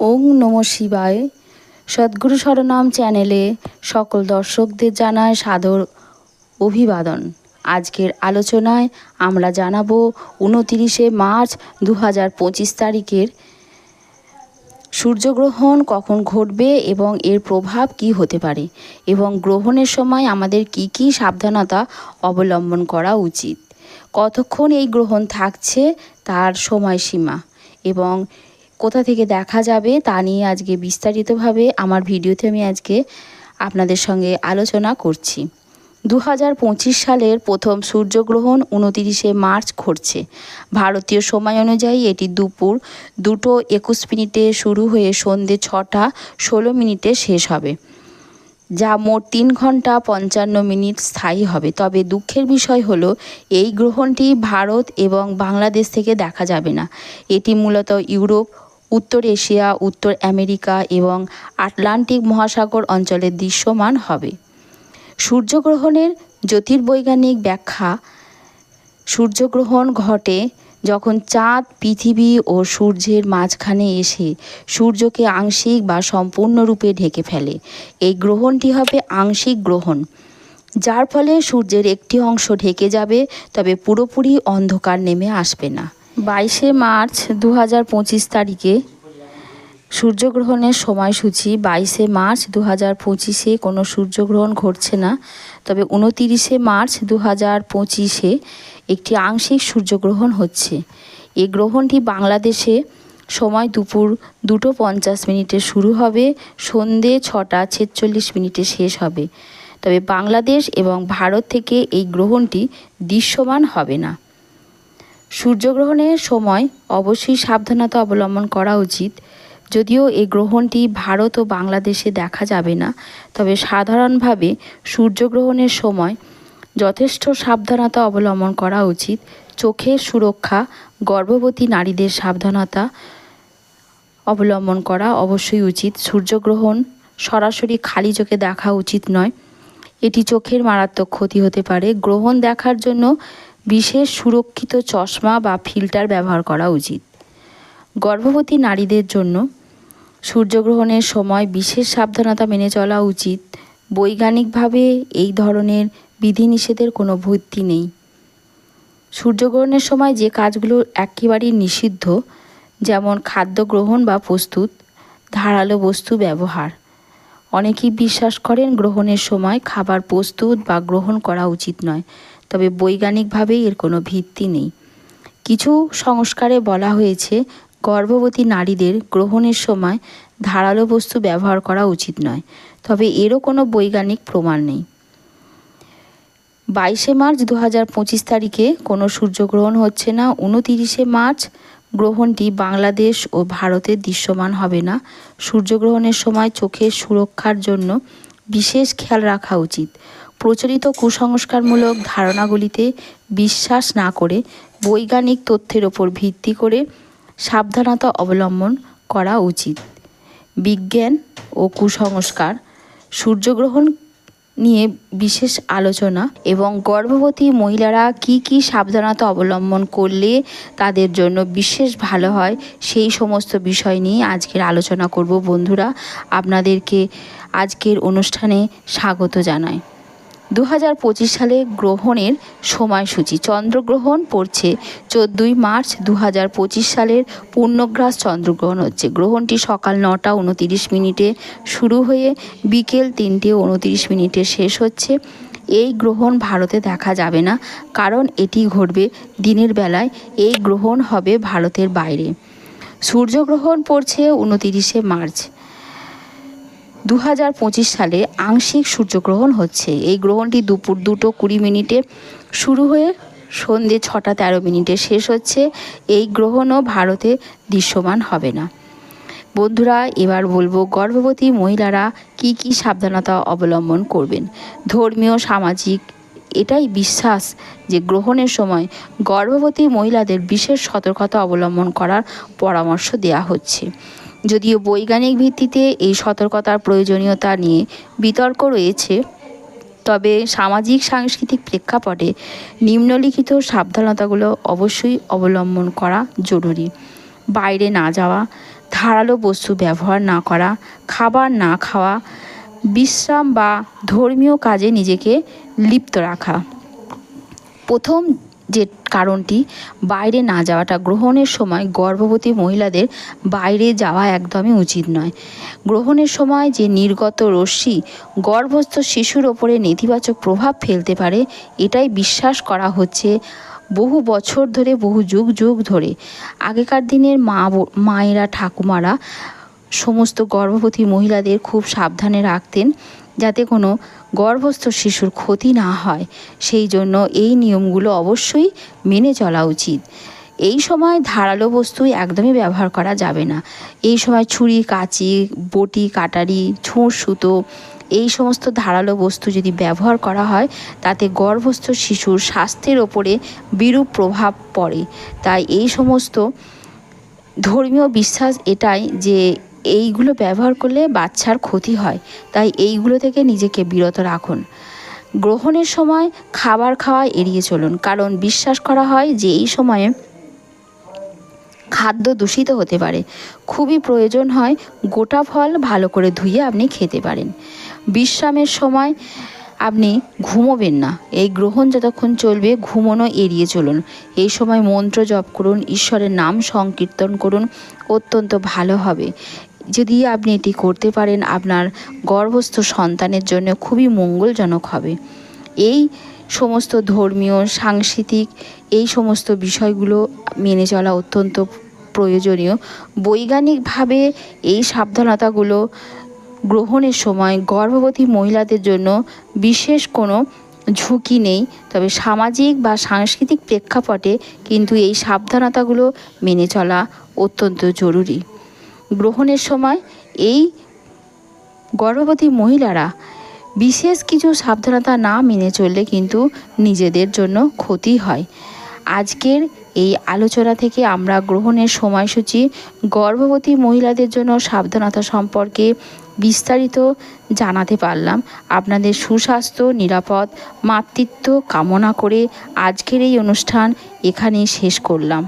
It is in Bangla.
ওং নম শিবায়। সদ্গুরু শরণাম চ্যানেলে সকল দর্শকদের জানায় সাদর অভিবাদন। আজকের আলোচনায় আমরা জানাব উনতিরিশে মার্চ দু হাজার পঁচিশ তারিখের সূর্যগ্রহণ কখন ঘটবে এবং এর প্রভাব কি হতে পারে এবং গ্রহণের সময় আমাদের কি কি সাবধানতা অবলম্বন করা উচিত। কতক্ষণ এই গ্রহণ থাকছে তার সময়সীমা এবং কোথা থেকে দেখা যাবে তা নিয়ে আজকে বিস্তারিতভাবে আমার ভিডিওতে আমি আজকে আপনাদের সঙ্গে আলোচনা করছি। দু হাজার পঁচিশ সালের প্রথম সূর্যগ্রহণ উনতিরিশে মার্চ ঘটছে। ভারতীয় সময় অনুযায়ী এটি দুপুর দুটো একুশ মিনিটে শুরু হয়ে সন্ধে ছটা ষোলো মিনিটে শেষ হবে, যা মোট তিন ঘণ্টা পঞ্চান্ন মিনিট স্থায়ী হবে। তবে দুঃখের বিষয় হলো, এই গ্রহণটি ভারত এবং বাংলাদেশ থেকে দেখা যাবে না। এটি মূলত ইউরোপ উত্তর এশিয়া, উত্তর আমেরিকা এবং আটলান্টিক মহাসাগর অঞ্চলে দৃশ্যমান হবে। সূর্যগ্রহণের জ্যোতির্বৈজ্ঞানিক ব্যাখ্যা, সূর্যগ্রহণ ঘটে যখন চাঁদ, পৃথিবী ও সূর্যের মাঝখানে এসে সূর্যকে আংশিক বা সম্পূর্ণরূপে ঢেকে ফেলে। এই গ্রহণটি হবে আংশিক গ্রহণ, যার ফলে সূর্যের একটি অংশ ঢেকে যাবে, তবে পুরোপুরি অন্ধকার নেমে আসবে না। বাইশে মার্চ দু হাজার পঁচিশ তারিখে সূর্যগ্রহণের সময়সূচি। বাইশে মার্চ দু হাজার পঁচিশে কোনো সূর্যগ্রহণ ঘটছে না। তবে উনতিরিশে মার্চ দু হাজার পঁচিশে একটি আংশিক সূর্যগ্রহণ হচ্ছে। এই গ্রহণটি বাংলাদেশে সময় দুপুর দুটো পঞ্চাশ মিনিটে শুরু হবে, সন্ধে ছটা ছেচল্লিশ মিনিটে শেষ হবে। তবে বাংলাদেশ এবং ভারত থেকে এই গ্রহণটি দৃশ্যমান হবে না। সূর্যগ্রহণের সময় অবশ্যই সাবধানতা অবলম্বন করা উচিত। যদিও এই গ্রহণটি ভারত ও বাংলাদেশে দেখা যাবে না, তবে সাধারণভাবে সূর্যগ্রহণের সময় যথেষ্ট সাবধানতা অবলম্বন করা উচিত। চোখের সুরক্ষা, গর্ভবতী নারীদের সাবধানতা অবলম্বন করা অবশ্যই উচিত। সূর্যগ্রহণ সরাসরি খালি চোখে দেখা উচিত নয়, এটি চোখের মারাত্মক ক্ষতি হতে পারে। গ্রহণ দেখার জন্য বিশেষ সুরক্ষিত চশমা বা ফিল্টার ব্যবহার করা উচিত। গর্ভবতী নারীদের জন্য সূর্যগ্রহণের সময় বিশেষ সাবধানতা মেনে চলা উচিত। বৈজ্ঞানিকভাবে এই ধরনের বিধিনিষেধের কোনো ভিত্তি নেই। সূর্যগ্রহণের সময় যে কাজগুলো একেবারেই নিষিদ্ধ, যেমন খাদ্য গ্রহণ বা প্রস্তুত, ধারালো বস্তু ব্যবহার। অনেকেই বিশ্বাস করেন গ্রহণের সময় খাবার প্রস্তুত বা গ্রহণ করা উচিত নয়। তবে বৈজ্ঞানিকভাবে এর কোনো ভিত্তি নেই। কিছু সংস্কারে বলা হয়েছে, গর্ভবতী নারীদের গ্রহণের সময় ধারালো বস্তু ব্যবহার করা উচিত নয়, তবে এরও কোনো বৈজ্ঞানিক প্রমাণ নেই। বাইশে মার্চ দু হাজার পঁচিশ তারিখে কোনো সূর্যগ্রহণ হচ্ছে না, উনতিরিশে মার্চ গ্রহণটি বাংলাদেশ ও ভারতে দৃশ্যমান হবে না। সূর্যগ্রহণের সময় চোখের সুরক্ষার জন্য বিশেষ খেয়াল রাখা উচিত। প্রচলিত কুসংস্কারমূলক ধারণাগুলিতে বিশ্বাস না করে বৈজ্ঞানিক তথ্যের ওপর ভিত্তি করে সাবধানতা অবলম্বন করা উচিত। বিজ্ঞান ও কুসংস্কার সূর্যগ্রহণ নিয়ে বিশেষ আলোচনা এবং গর্ভবতী মহিলারা কি কি সাবধানতা অবলম্বন করলে তাদের জন্য বিশেষ ভালো হয়, সেই সমস্ত বিষয় নিয়ে আজকের আলোচনা করব। বন্ধুরা, আপনাদেরকে আজকের অনুষ্ঠানে স্বাগত জানাই। দু হাজার পঁচিশ সালে গ্রহণের সময়সূচি। চন্দ্রগ্রহণ পড়ছে চোদ্দোই মার্চ দু হাজার পঁচিশ সালের পূর্ণগ্রাস চন্দ্রগ্রহণ হচ্ছে। গ্রহণটি সকাল নটা উনতিরিশ মিনিটে শুরু হয়ে বিকেল তিনটে উনতিরিশ মিনিটে শেষ হচ্ছে। এই গ্রহণ ভারতে দেখা যাবে না, কারণ এটি ঘটবে দিনের বেলায়। এই গ্রহণ হবে ভারতের বাইরে। সূর্যগ্রহণ পড়ছে উনতিরিশে মার্চ। দু হাজার পঁচিশ সালে আংশিক সূর্যগ্রহণ হচ্ছে। এই গ্রহণটি দুপুর দুটো কুড়ি মিনিটে শুরু হয়ে সন্ধে ছটা তেরো মিনিটে শেষ হচ্ছে। এই গ্রহণও ভারতে দৃশ্যমান হবে না। বন্ধুরা, এবার বলব গর্ভবতী মহিলারা কি কি সাবধানতা অবলম্বন করবেন? ধর্মীয়, সামাজিক, এটাই বিশ্বাস যে গ্রহণের সময় গর্ভবতী মহিলাদের বিশেষ সতর্কতা অবলম্বন করার পরামর্শ দেওয়া হচ্ছে। যদিও বৈজ্ঞানিক ভিত্তিতে এই সতর্কতার প্রয়োজনীয়তা নিয়ে বিতর্ক রয়েছে, তবে সামাজিক সাংস্কৃতিক প্রেক্ষাপটে নিম্নলিখিত সাবধানতাগুলো অবশ্যই অবলম্বন করা জরুরি। বাইরে না যাওয়া, ধারালো বস্তু ব্যবহার না করা, খাবার না খাওয়া, বিশ্রাম বা ধর্মীয় কাজে নিজেকে লিপ্ত রাখা। প্রথম যে কারণটি, বাইরে না যাওয়াটা গ্রহণের সময় গর্ভবতী মহিলাদের বাইরে যাওয়া একদমই উচিত নয়। গ্রহণের সময় যে নির্গত রশ্মি গর্ভস্থ শিশুর ওপরে নেতিবাচক প্রভাব ফেলতে পারে, এটাই বিশ্বাস করা হচ্ছে বহু বছর ধরে, বহু যুগ যুগ ধরে। আগেকার দিনের মা মায়েরা ঠাকুমারা সমস্ত গর্ভবতী মহিলাদের খুব সাবধানে রাখতেন। যাতে কোনো গর্ভস্থ শিশুর ক্ষতি না হয়। সেই জন্য এই নিয়মগুলো অবশ্যই মেনে চলা উচিত। এই সময় ধারালো বস্তু একদমই ব্যবহার করা যাবে না। এই সময় ছুরি, কাঁচি, বটি, কাটারি ছুঁচ সুতো এই সমস্ত ধারালো বস্তু যদি ব্যবহার করা হয়, তাতে গর্ভস্থ শিশুর স্বাস্থ্যের ওপরে বিরূপ প্রভাব পড়ে। তাই এই সমস্ত ধর্মীয় বিশ্বাস এটাই যে এইগুলো ব্যবহার করলে বাচ্চার ক্ষতি হয়। তাই এইগুলো থেকে নিজেকে বিরত রাখুন। গ্রহণের সময় খাবার খাওয়া এড়িয়ে চলুন। কারণ বিশ্বাস করা হয় যে এই সময়ে খাদ্য দূষিত হতে পারে। খুবই প্রয়োজন হয় গোটা ফল ভালো করে ধুয়ে আপনি খেতে পারেন। বিশ্রামের সময় আপনি ঘুমোবেন না। এই গ্রহণ যতক্ষণ চলবে ঘুমোনো এড়িয়ে চলুন। এই সময় মন্ত্র জপ করুন, ঈশ্বরের নাম সংকীর্তন করুন, অত্যন্ত ভালো হবে। যদি আপনি এটি করতে পারেন, আপনার গর্ভস্থ সন্তানের জন্য খুবই মঙ্গলজনক হবে। এই সমস্ত ধর্মীয়, সাংস্কৃতিক, এই সমস্ত বিষয়গুলো মেনে চলা অত্যন্ত প্রয়োজনীয়। বৈজ্ঞানিকভাবে এই সাবধানতাগুলো গ্রহণের সময় গর্ভবতী মহিলাদের জন্য বিশেষ কোনো ঝুঁকি নেই, তবে সামাজিক বা সাংস্কৃতিক প্রেক্ষাপটে কিন্তু এই সাবধানতাগুলো মেনে চলা অত্যন্ত জরুরি। গ্রহণের সময় এই গর্ভবতী মহিলারা বিশেষ কিছু সাবধানতা না মেনে চললে কিন্তু নিজেদের জন্য ক্ষতি হয়। আজকের এই আলোচনা থেকে আমরা গ্রহণের সময়সূচি, গর্ভবতী মহিলাদের জন্য সাবধানতা সম্পর্কে বিস্তারিত জানাতে পারলাম। আপনাদের সুস্বাস্থ্য, নিরাপদ, মাতৃত্ব কামনা করে আজকের এই অনুষ্ঠান এখানেই শেষ করলাম।